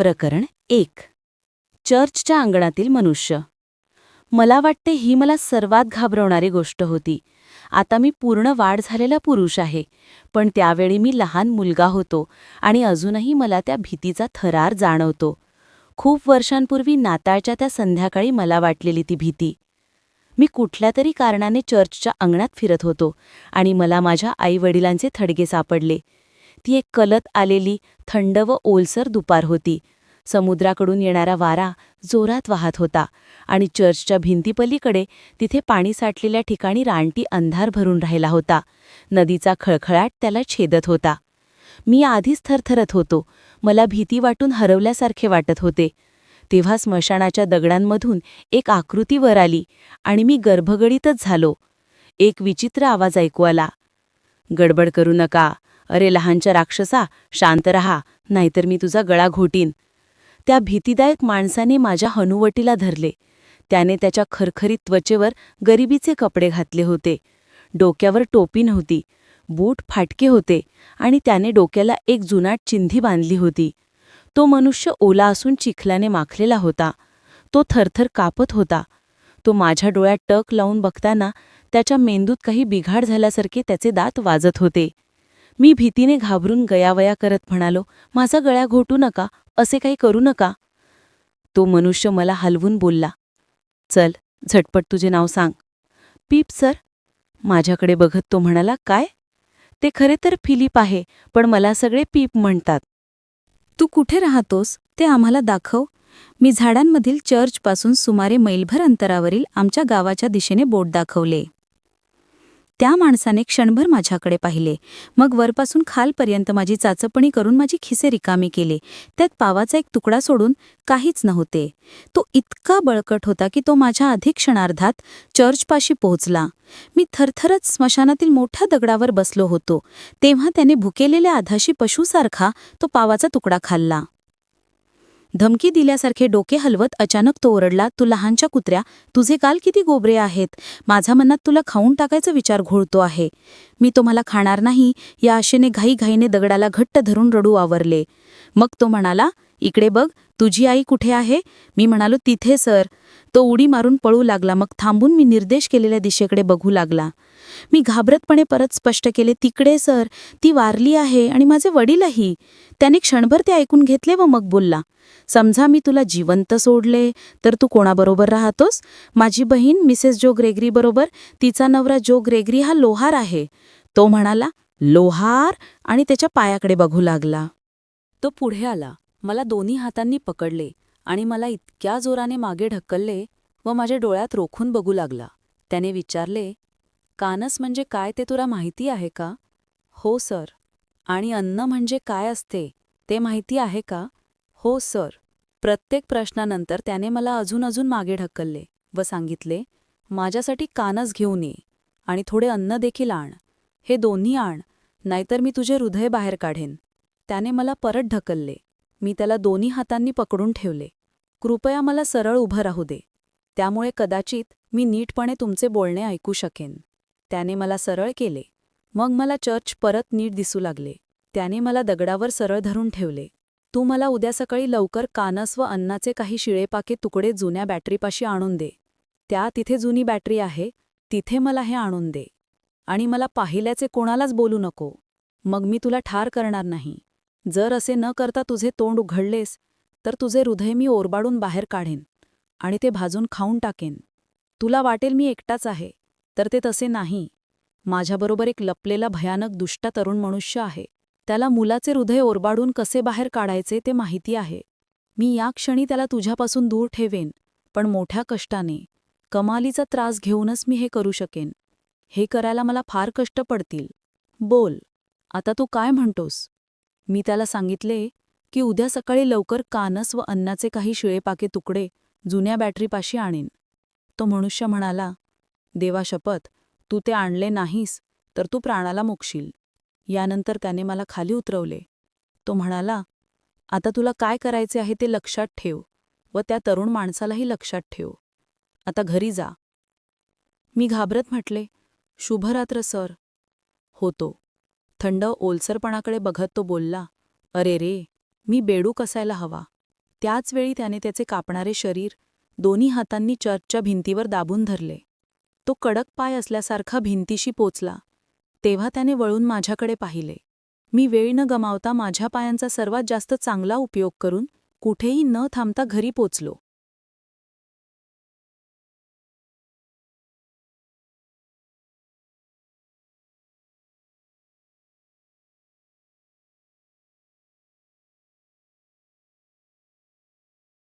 प्रकरण एक. चर्चच्या अंगणातील मनुष्य. मला वाटते ही मला सर्वात घाबरवणारी गोष्ट होती. आता मी पूर्ण वाढ झालेला पुरुष आहे पण त्यावेळी मी लहान मुलगा होतो आणि अजूनही मला त्या भीतीचा थरार जाणवतो. खूप वर्षांपूर्वी नाताळच्या त्या संध्याकाळी मला वाटलेली ती भीती. मी कुठल्या तरी कारणाने चर्चच्या अंगणात फिरत होतो आणि मला माझ्या आईवडिलांचे थडगे सापडले. ती एक कलत आलेली थंड व ओलसर दुपार होती. समुद्राकडून येणारा वारा जोरात वाहत होता आणि चर्चच्या भिंतीपलीकडे तिथे पाणी साठलेल्या ठिकाणी रानटी अंधार भरून राहिला होता. नदीचा खळखळाट त्याला छेदत होता. मी आधीच थरथरत होतो. मला भीती वाटून हरवल्यासारखे वाटत होते. तेव्हा स्मशानाच्या दगडांमधून एक आकृती वर आली आणि मी गर्भगडीतच झालो. एक विचित्र आवाज ऐकू आला. गडबड करू नका. अरे लहानच्या राक्षसा शांत रहा नाहीतर मी तुझा गळा घोटीन. त्या भीतीदायक माणसाने माझ्या हनुवटीला धरले. त्याने त्याच्या खरखरीत त्वचेवर गरिबीचे कपडे घातले होते. डोक्यावर टोपी नव्हती. बूट फाटके होते आणि त्याने डोक्याला एक जुनाट चिंधी बांधली होती. तो मनुष्य ओला असून चिखलाने माखलेला होता. तो थरथर कापत होता. तो माझ्या डोळ्यात टक लावून बघताना त्याच्या मेंदूत काही बिघाड झाल्यासारखे त्याचे दात वाजत होते. मी भीतीने घाबरून गयावया करत म्हणालो माझा गळ्या घोटू नका असे काही करू नका. तो मनुष्य मला हलवून बोलला चल झटपट तुझे नाव सांग. पीप सर. माझ्याकडे बघत तो म्हणाला काय? ते खरे तर फिलिप आहे पण मला सगळे पीप म्हणतात. तू कुठे राहतोस? ते आम्हाला दाखव. मी झाडांमधील चर्चपासून सुमारे मैलभर अंतरावरील आमच्या गावाच्या दिशेने बोट दाखवले. त्या माणसाने क्षणभर माझ्याकडे पाहिले. मग वरपासून खालपर्यंत माझी चाचपणी करून माझी खिसे रिकामी केले. त्यात पावाचा एक तुकडा सोडून काहीच नव्हते. तो इतका बळकट होता की तो माझ्या अधिक क्षणार्धात चर्चपाशी पोहोचला. मी थरथरत स्मशानातील मोठ्या दगडावर बसलो होतो. तेव्हा त्याने भुकेलेल्या आधाशी पशुसारखा तो पावाचा तुकडा खाल्ला. धमकी दिल्यासारखे डोके हलवत अचानक तो ओरडला तू लहानच्या कुत्र्या तुझे गाल किती गोबरे आहेत? माझ्या मनात तुला खाऊन टाकायचा विचार घोळतो आहे. मी तुम्हाला खाणार नाही. या आशेने घाईघाईने दगडाला घट्ट धरून रडू आवरले. मग तो म्हणाला इकडे बघ तुझी आई कुठे आहे? मी म्हणालो तिथे सर. तो उडी मारून पळू लागला. मग थांबून मी निर्देश केलेल्या दिशेकडे बघू लागला. मी घाबरतपणे परत स्पष्ट केले तिकडे सर. ती वारली आहे आणि माझे वडीलही. त्याने क्षणभर ते ऐकून घेतले व मग बोलला समजा मी तुला जिवंत सोडले. तर तू कोणाबरोबर राहतोस? माझी बहीण मिसेस जो ग्रेगरी बरोबर तिचा नवरा जो ग्रेगरी हा लोहार आहे. तो म्हणाला लोहार? आणि त्याच्या पायाकडे बघू लागला. तो पुढे आला. मला दोन्ही हातांनी पकडले आणि मला इतक्या जोराने मागे ढकलले व माझ्या डोळ्यात रोखून बघू लागला. त्याने विचारले कानस म्हणजे काय ते तुला माहिती आहे का? हो सर. आणि अन्न म्हणजे काय असते ते माहिती आहे का? हो सर. प्रत्येक प्रश्नानंतर त्याने मला अजून अजून मागे ढकलले व सांगितले माझ्यासाठी कानस घेऊन ये आणि थोडे अन्न देखील आण. हे दोन्ही आण नाहीतर मी तुझे हृदय बाहेर काढेन. त्याने मला परत ढकलले. मी त्याला दोन्ही हातांनी पकडून ठेवले. कृपया मला सरळ उभं राहू दे. त्यामुळे कदाचित मी नीटपणे तुमचे बोलणे ऐकू शकेन. त्याने मला सरळ केले. मग मला चर्च परत नीट दिसू लागले. त्याने मला दगडावर सरळ धरून ठेवले. तू मला उद्या सकाळी लवकर कानस व अन्नाचे काही शिळेपाके तुकडे जुन्या बॅटरीपाशी आणून दे. त्या तिथे जुनी बॅटरी आहे तिथे मला हे आणून दे. आणि मला पाहिल्याचे कोणालाच बोलू नको. मग मी तुला ठार करणार नाही. जर असे न करता तुझे तोंड उघडलेस तर तुझे हृदय मी ओरबाडून बाहेर काढेन आणि ते भाजून खाऊन टाकेन. तुला वाटेल मी एकटाच आहे तर ते तसे नाही. माझ्याबरोबर एक लपलेला भयानक दुष्ट तरुण मनुष्य आहे. त्याला मुलाचे हृदय ओरबाडून कसे बाहेर काढायचे ते माहिती आहे. मी या क्षणी त्याला तुझ्यापासून दूर ठेवेन पण मोठ्या कष्टाने. कमालीचा त्रास घेऊनच मी हे करू शकेन. हे करायला मला फार कष्ट पडतील. बोल. आता तू काय म्हणतोस? मी त्याला सांगितले की उद्या सकाळी लवकर कानस व अन्नाचे काही शिळेपाके तुकडे जुन्या बॅटरीपाशी आणेन. तो मनुष्य म्हणाला देवा शपथ तू ते आणले नाहीस तर तू प्राणाला मुकशील यानंतर त्याने मला खाली उतरवले. तो म्हणाला आता तुला काय करायचे आहे ते लक्षात ठेव व त्या तरुण माणसालाही लक्षात ठेव. आता घरी जा मी घाबरत म्हटले शुभरात्र सर होतो. थंड ओलसरपणाकडे बघत तो बोलला अरे रे मी बेडूक असायला हवा. त्याचवेळी त्याने त्याचे कापणारे शरीर दोन्ही हातांनी चर्चच्या भिंतीवर दाबून धरले. तो कडक पाय असल्यासारखा भिंतीशी पोचला. तेव्हा त्याने वळून माझ्याकडे पाहिले. मी वेळ न गमावता माझ्या पायांचा सर्वात जास्त चांगला उपयोग करून कुठेही न थांबता घरी पोचलो.